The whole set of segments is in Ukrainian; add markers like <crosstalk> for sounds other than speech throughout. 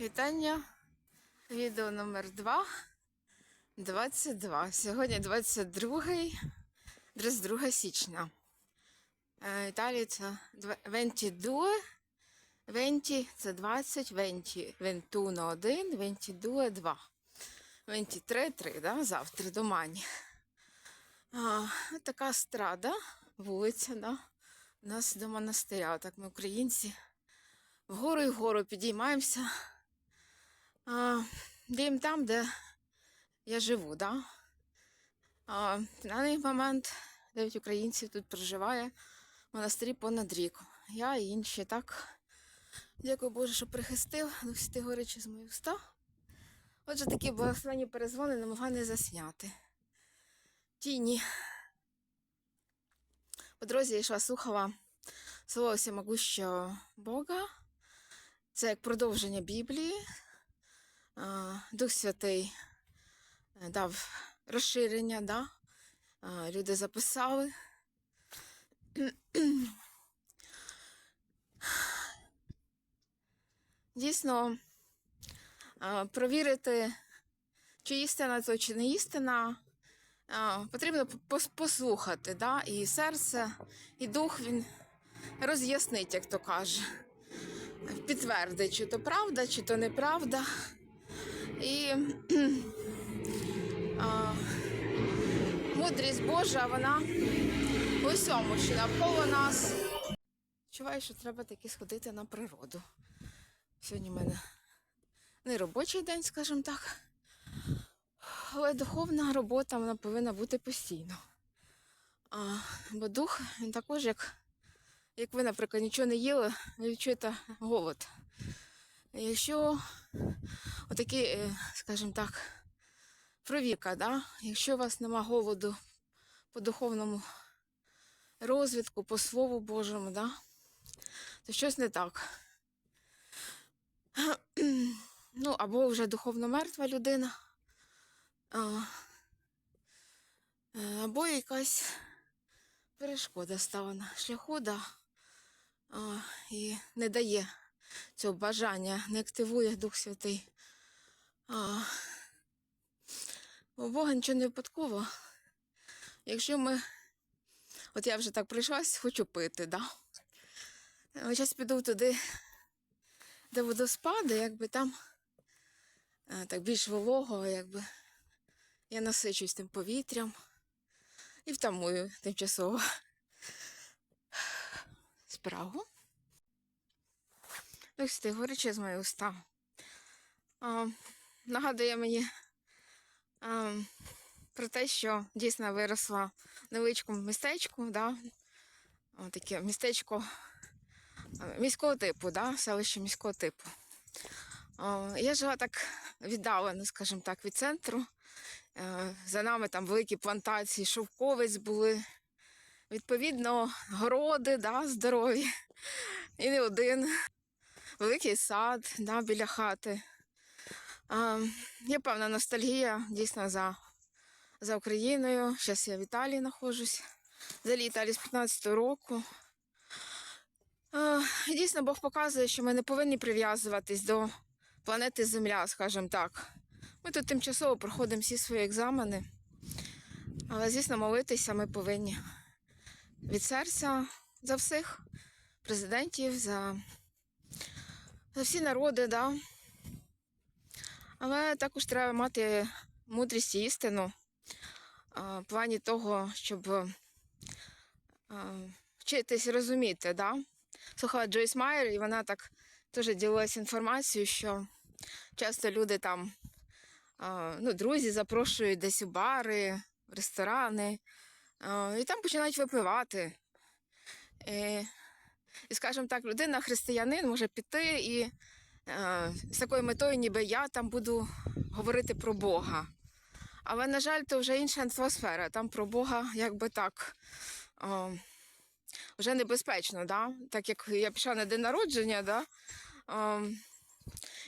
Вітання, відео номер 2 22. Сьогодні 22 22 січня. Е, Італія це 22 20 це 20, 20, 21 1, 22 2. 23 3, да? завтра до Мані. А, така страда, вулиця, да? у нас до монастиря. Так ми українці вгору і вгору підіймаємося. А, дім там, де я живу, да? А, на даний момент 9 українців тут проживає в монастирі понад рік. Я і інші так. Дякую Боже, що прихистив, Дух Святий горячи з моїх уста. Отже, такі благословенні перезвони могла не засняти. Тіні. По дорозі йшла слухала слово всемогущого Бога. Це як продовження Біблії. Дух Святий е, дав розширення, да? Люди записали. Дійсно, провірити, чи істина то, чи не істина, потрібно послухати, да? і серце, і дух він роз'яснить, як то каже підтвердить, чи то правда, чи то неправда. І <clears throat> а, мудрість Божа, вона у всьому, що навколо нас. Відчуваю, що треба таки сходити на природу. Сьогодні в мене не робочий день, скажімо так. Але духовна робота вона повинна бути постійно. А, бо дух, він також як як ви, наприклад, нічого не їли, ви відчуєте голод. Якщо отакі, е, скажімо так, провіка, да? якщо у вас нема голоду по духовному розвитку, по Слову Божому, да? то щось не так. <clears throat> Ну, або вже духовно мертва людина, е, або якась перешкода стала на шляху, да, і не дає цього бажання, не активує Дух Святий. У Бога нічого не випадково. Якщо ми. От я вже так прийшлась, хочу пити, да? Зараз піду туди, де водоспади, якби там е, так більш волого, якби я насичусь тим повітрям і втамую тимчасово справу. Ось ти горяче з моїх уста. А, нагадує мені а, про те, що дійсно виросла невеличкому містечку, да? Таке містечко міського типу, да? селище міського типу. Я жила так віддалено, скажімо так, від центру. Е, За нами там великі плантації, шовковиць були. Відповідно, городи, да, здорові. І не один. Великий сад да, біля хати. Є певна ностальгія дійсно за, за Україною. Зараз я в Італії знаходжусь. Взагалі Італії з 15-го року. Дійсно, Бог показує, що ми не повинні прив'язуватись до планети Земля, скажімо так. Ми тут тимчасово проходимо всі свої екзамени. Але, звісно, молитися ми повинні від серця за всіх президентів, за, за всі народи, да. Але також треба мати мудрість і істину в плані того, щоб вчитись розуміти, да. Слухала Джойс Майер, і вона так теж ділилась інформацією, що часто люди там, ну, друзі запрошують десь у бари, в ресторани, і там починають випивати. І, і скажімо так, людина, християнин, може піти і з такою метою, ніби я там буду говорити про Бога. Але, на жаль, то вже інша атмосфера. Там про Бога якби так. Вже небезпечно, да? так як я пішла на день народження, да? О,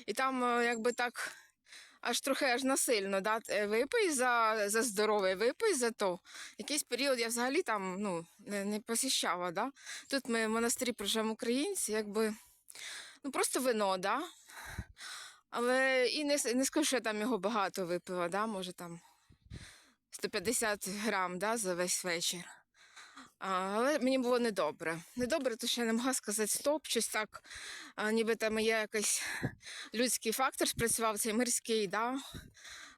і там е, якби так аж трохи аж насильно, да? е, випий за, за здоров'я, випий за то. Якийсь період я взагалі там ну, не, не посіщала. Да? Тут ми в монастирі проживаємо українці, якби ну просто вино, да? Але і не, не скажу, що я там його багато випила, да? може там 150 грам да, за весь вечір. Але мені було недобре. Недобре, тому що я не могла сказати стоп, щось так, ніби там є якийсь людський фактор спрацював, цей мирський, да?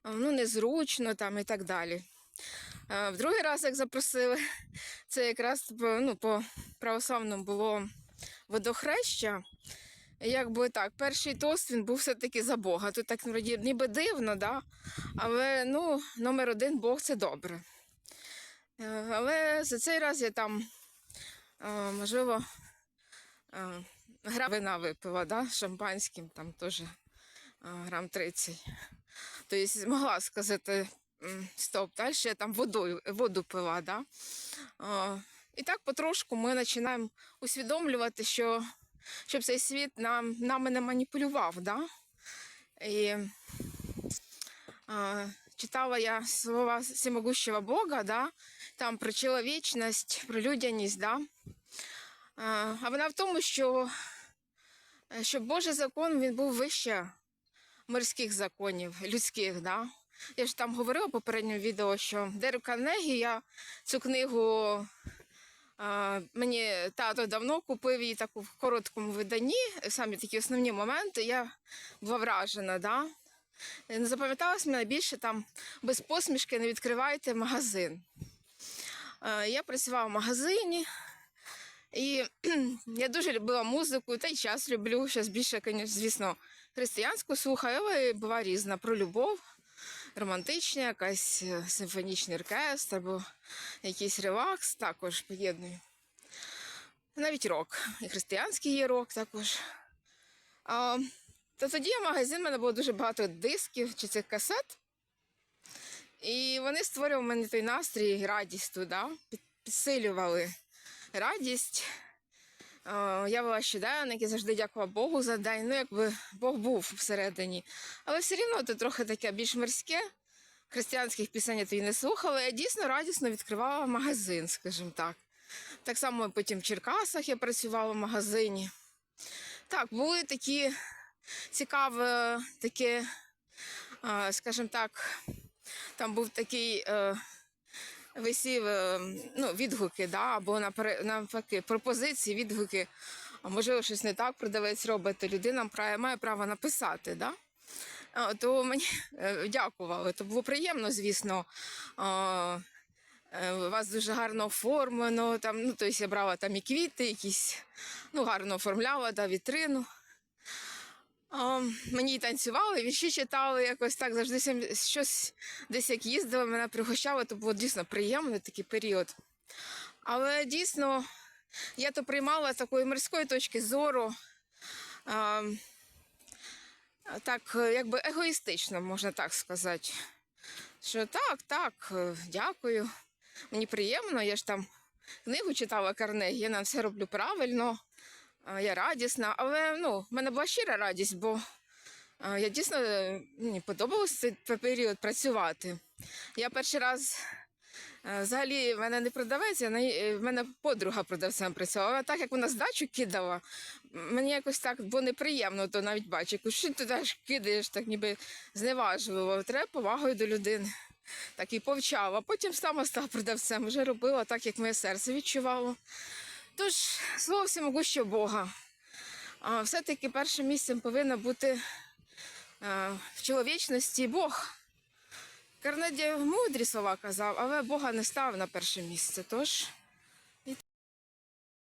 ну незручно там і так далі. В другий раз, як запросили, це якраз по, ну, по православному було водохреща. Якби так, перший тост він був все-таки за Бога. Тут так ніби дивно, да? але ну, номер один Бог це добре. Е, Але за цей раз я там, е, можливо, е, вина випила, да? шампанським, там теж грам 30. Тобто змогла сказати стоп, далі я там водою, воду пила. Да? І так потрошку ми починаємо усвідомлювати, що щоб цей світ нам, нами не маніпулював. Да? І читала я слова всемогущего Бога, да? там про чоловічність, про людяність. Да? А, вона в тому, що щоб Божий закон він був вище мирських законів, людських. Да? Я ж там говорила в попередньому відео, що Дерек Карнегі, я цю книгу а, мені тато давно купив її таку в короткому виданні, самі такі основні моменти. Я була вражена. Да? Е, запам'яталось мене більше там без посмішки не відкривайте магазин. Е, Я працювала в магазині, і <clears throat> я дуже любила музику, та й час люблю. Зараз більше, звісно, християнську слухаю, але була різна про любов, романтична, якась е, симфонічний оркестр або якийсь релакс також поєдную. Навіть рок. І християнський є рок також. То тоді в магазин в мене було дуже багато дисків чи цих касет. І вони створювали в мене той настрій, радість туди, підсилювали радість. Е, Я була щоденник і завжди дякувала Богу за день. Ну, якби Бог був всередині. Але все рівно це трохи таке більш мирське. Християнських пісень я тоді не слухала. Я дійсно радісно відкривала магазин, скажімо так. Так само потім в Черкасах я працювала в магазині. Так, були такі цікаві, такі, е, скажімо так, там був такий е, висів е, ну, відгуки, да, або навпаки, пропозиції, відгуки. А можливо, щось не так продавець робить, людина має, право написати. Да? То мені дякували. То було приємно, звісно. Вас дуже гарно оформлено. Там, ну, тобто я брала там і квіти, якісь, ну, гарно оформляла, да, вітрину. А, мені танцювали, вірші читали, якось так завжди щось десь як їздила, мене пригощали, то було дійсно приємний такий період. Але дійсно я то приймала з такої морської точки зору. А, так, якби егоїстично, можна так сказати. Що так, так, дякую. Мені приємно, я ж там книгу читала Карнегі, я на все роблю правильно, я радісна, але ну, в мене була щира радість, бо я дійсно е, мені подобалось цей період працювати. Я перший раз е, взагалі в мене не продавець, е, в мене подруга продавцем працювала. А так як вона здачу кидала, мені якось так було неприємно, то навіть бачу, що ти теж кидаєш, так ніби зневажливо. Треба повагою до людини. Так і повчав, а потім сама стала продавцем, вже робила так, як моє серце відчувало. Тож, слово всемогущого Бога. Все-таки першим місцем повинно бути в чоловічності Бог. Карнеді мудрі слова казав, але Бога не став на перше місце. Тож